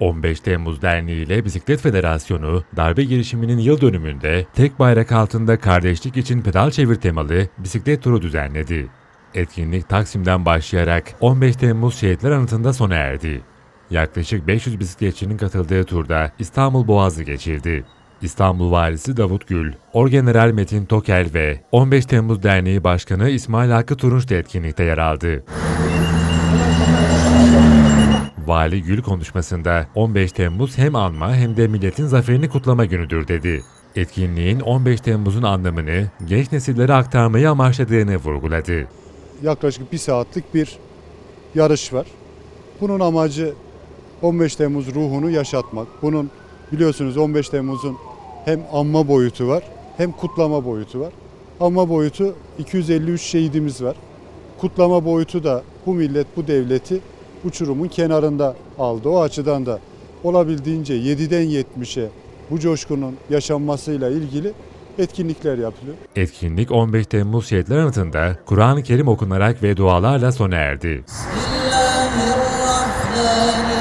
15 Temmuz Derneği ile Bisiklet Federasyonu, darbe girişiminin yıl dönümünde tek bayrak altında kardeşlik için pedal çevir temalı bisiklet turu düzenledi. Etkinlik Taksim'den başlayarak 15 Temmuz Şehitler Anıtı'nda sona erdi. Yaklaşık 500 bisikletçinin katıldığı turda İstanbul Boğazı geçildi. İstanbul Valisi Davut Gül, Orgeneral Metin Tokel ve 15 Temmuz Derneği Başkanı İsmail Hakkı Turunç da etkinlikte yer aldı. Vali Gül konuşmasında 15 Temmuz hem anma hem de milletin zaferini kutlama günüdür dedi. Etkinliğin 15 Temmuz'un anlamını genç nesillere aktarmayı amaçladığını vurguladı. yaklaşık bir saatlik bir yarış var. Bunun amacı 15 Temmuz ruhunu yaşatmak. Bunun biliyorsunuz 15 Temmuz'un hem anma boyutu var hem kutlama boyutu var. Anma boyutu 253 şehidimiz var. Kutlama boyutu da bu millet bu devleti uçurumun kenarında aldı. O açıdan da olabildiğince 7'den 70'e bu coşkunun yaşanmasıyla ilgili etkinlikler yapılıyor. Etkinlik 15 Temmuz Şehitler Anıtı'nda Kur'an-ı Kerim okunarak ve dualarla sona erdi. Bismillahirrahmanirrahim.